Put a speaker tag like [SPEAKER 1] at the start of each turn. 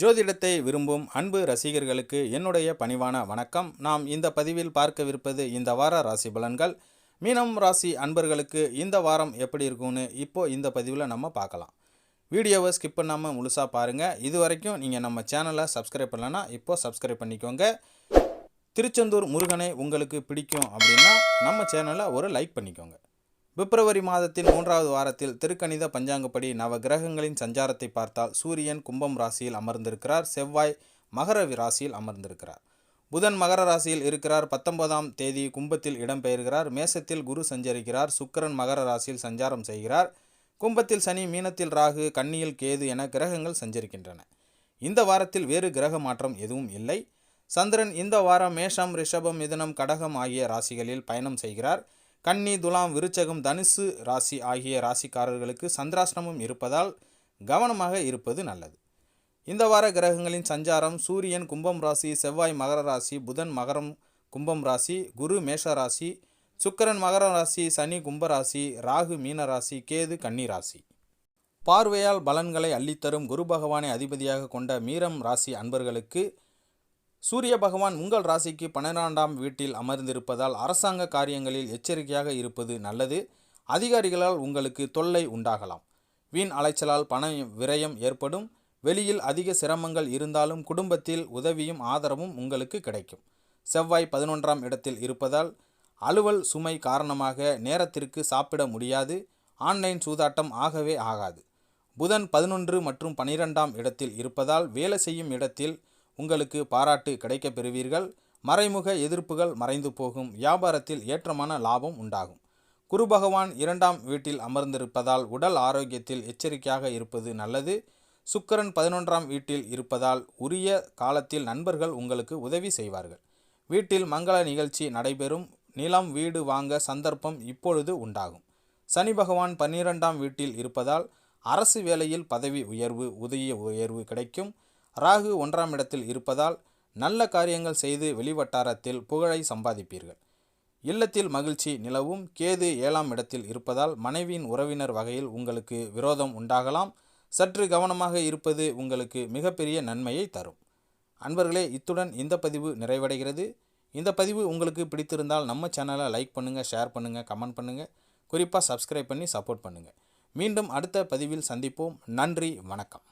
[SPEAKER 1] ஜோதிடத்தை விரும்பும் அன்பு ரசிகர்களுக்கு என்னுடைய பணிவான வணக்கம். நாம் இந்த பதிவில் பார்க்கவிருப்பது இந்த வார ராசி பலன்கள். மீனம் ராசி அன்பர்களுக்கு இந்த வாரம் எப்படி இருக்கும்னு இப்போ இந்த பதிவில் நம்ம பார்க்கலாம். வீடியோவை ஸ்கிப் பண்ணாமல் முழுசாக பாருங்கள் இது வரைக்கும் நீங்கள் நம்ம சேனலை சப்ஸ்கிரைப் பண்ணலன்னா இப்போ சப்ஸ்கிரைப் பண்ணிக்கோங்க. திருச்செந்தூர் முருகனை உங்களுக்கு பிடிக்கும் அப்படின்னா நம்ம சேனலை ஒரு லைக் பண்ணிக்கோங்க. பிப்ரவரி மாதத்தின் மூன்றாவது வாரத்தில் திருக்கணித பஞ்சாங்கப்படி நவ கிரகங்களின் சஞ்சாரத்தை பார்த்தால் சூரியன் கும்பம் ராசியில் அமர்ந்திருக்கிறார் செவ்வாய் மகர ராசியில் அமர்ந்திருக்கிறார். புதன் மகர ராசியில் இருக்கிறார் பத்தொன்பதாம் தேதி கும்பத்தில் இடம்பெயர்கிறார் மேசத்தில் குரு சஞ்சரிக்கிறார் சுக்கிரன் மகர ராசியில் சஞ்சாரம் செய்கிறார். கும்பத்தில் சனி மீனத்தில் ராகு கன்னியில் கேது என கிரகங்கள் சஞ்சரிக்கின்றன. இந்த வாரத்தில் வேறு கிரக மாற்றம் எதுவும் இல்லை. சந்திரன் இந்த வாரம் மேஷம் ரிஷபம் மிதுனம் கடகம் ஆகிய ராசிகளில் பயணம் செய்கிறார். கன்னி துலாம் விருச்சகம் தனுசு ராசி ஆகிய ராசிக்காரர்களுக்கு சந்திராஷ்டமம் இருப்பதால் கவனமாக இருப்பது நல்லது. இந்த வார கிரகங்களின் சஞ்சாரம் சூரியன் கும்பம் ராசி செவ்வாய் மகர ராசி புதன் மகரம் கும்பம் ராசி குரு மேஷ ராசி சுக்கிரன் மகர ராசி சனி கும்பராசி ராகு மீன ராசி கேது கன்னி ராசி. பார்வையால் பலன்களை அள்ளித்தரும் குரு பகவானை அதிபதியாக கொண்ட மீரம் ராசி அன்பர்களுக்கு சூரிய பகவான் உங்கள் ராசிக்கு பன்னிரெண்டாம் வீட்டில் அமர்ந்திருப்பதால் அரசாங்க காரியங்களில் எச்சரிக்கையாக இருப்பது நல்லது. அதிகாரிகளால் உங்களுக்கு தொல்லை உண்டாகலாம். வீண் அலைச்சலால் பண விரயம் ஏற்படும். வெளியில் அதிக சிரமங்கள் இருந்தாலும் குடும்பத்தில் உதவியும் ஆதரவும் உங்களுக்கு கிடைக்கும். செவ்வாய் பதினொன்றாம் இடத்தில் இருப்பதால் அலுவல் சுமை காரணமாக நேரத்திற்கு சாப்பிட முடியாது. ஆன்லைன் சூதாட்டம் ஆகவே ஆகாது. புதன் பதினொன்று மற்றும் பனிரெண்டாம் இடத்தில் இருப்பதால் வேலை செய்யும் இடத்தில் உங்களுக்கு பாராட்டு கிடைக்கப் பெறுவீர்கள் மறைமுக எதிர்ப்புகள் மறைந்து போகும். வியாபாரத்தில் ஏற்றமான லாபம் உண்டாகும். குரு பகவான் இரண்டாம் வீட்டில் அமர்ந்திருப்பதால் உடல் ஆரோக்கியத்தில் எச்சரிக்கையாக இருப்பது நல்லது. சுக்கிரன் பதினொன்றாம் வீட்டில் இருப்பதால் உரிய காலத்தில் நண்பர்கள் உங்களுக்கு உதவி செய்வார்கள். வீட்டில் மங்கள நிகழ்ச்சி நடைபெறும். நிலம் வீடு வாங்க சந்தர்ப்பம் இப்பொழுது உண்டாகும். சனி பகவான் பன்னிரெண்டாம் வீட்டில் இருப்பதால் அரசு வேலையில் பதவி உயர்வு உதய உயர்வு கிடைக்கும். ராகு ஒன்றாம் இடத்தில் இருப்பதால் நல்ல காரியங்கள் செய்து வெளிவட்டாரத்தில் புகழை சம்பாதிப்பீர்கள். இல்லத்தில் மகிழ்ச்சி நிலவும். கேது ஏழாம் இடத்தில் இருப்பதால் மனைவியின் உறவினர் வகையில் உங்களுக்கு விரோதம் உண்டாகலாம். சற்று கவனமாக இருப்பது உங்களுக்கு மிகப்பெரிய நன்மையை தரும். அன்பர்களே இத்துடன் இந்த பதிவு நிறைவடைகிறது. இந்த பதிவு உங்களுக்கு பிடித்திருந்தால் நம்ம சேனலை லைக் பண்ணுங்கள் ஷேர் பண்ணுங்கள் கமெண்ட் பண்ணுங்கள் குறிப்பாக சப்ஸ்கிரைப் பண்ணி சப்போர்ட் பண்ணுங்கள் மீண்டும் அடுத்த பதிவில் சந்திப்போம். நன்றி வணக்கம்.